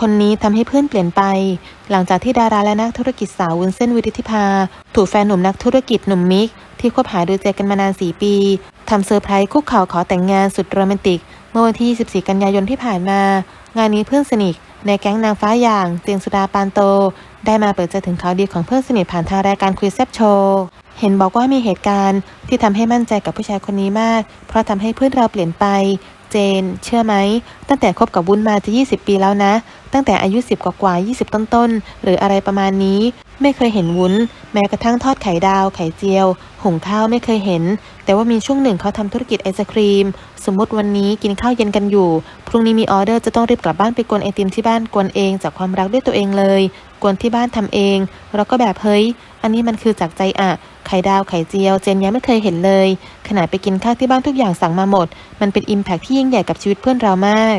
คนนี้ทำให้เพื่อนเปลี่ยนไป หลังจากที่ดาราและนักธุรกิจสาววุ้นเส้นวิริธิภา ถูกแฟนหนุ่มนักธุรกิจหนุ่มมิก ที่คบหาดูใจกันมานาน 4 ปีทำเซอร์ไพรส์คุกเข่าขอแต่งงานสุดโรแมนติก เมื่อวันที่ 24 กันยายนที่ผ่านมา งานนี้เพื่อนสนิทในแก๊งนางฟ้าอย่างเจนสุดาปานโต ได้มาเปิดใจถึงข่าวดีของเพื่อนสนิทผ่านทางรายการคุยแซบโชว์เห็นบอกว่ามีเหตุการณ์ที่ทำให้มั่นใจกับผู้ชายคนนี้มาก เพราะทำให้เพื่อนเราเปลี่ยนไป จน เชื่อไหม ตั้งแต่คบกับวุ้นมาจะ 20 ปีแล้วนะ ตั้งแต่อายุ 10 กว่ากว่าๆ20 ต้นๆ หรืออะไรประมาณนี้ ไม่เคยเห็นวุ้น แม้กระทั่งทอดไข่ดาว ไข่เจียว หุงข้าวไม่เคยเห็น แต่ว่ามีช่วงหนึ่งเขาทำธุรกิจไอศครีม สมมติวันนี้กินข้าวเย็นกันอยู่ พรุ่งนี้มีออเดอร์จะต้องรีบกลับบ้านไปกวนไอติมที่บ้านกวนเองจากความรักด้วยตัวเองเลย กวนที่บ้านทำเอง แล้วก็แบบเฮ้ย อันนี้มันคือจากใจอะไข่ดาวไข่เจียว เจนยังไม่เคยเห็นเลย ขนาดไปกินข้าวที่บ้านทุกอย่างสั่งมาหมด มันเป็นอิมแพคที่ยิ่งใหญ่กับชีวิตเพื่อนเรามาก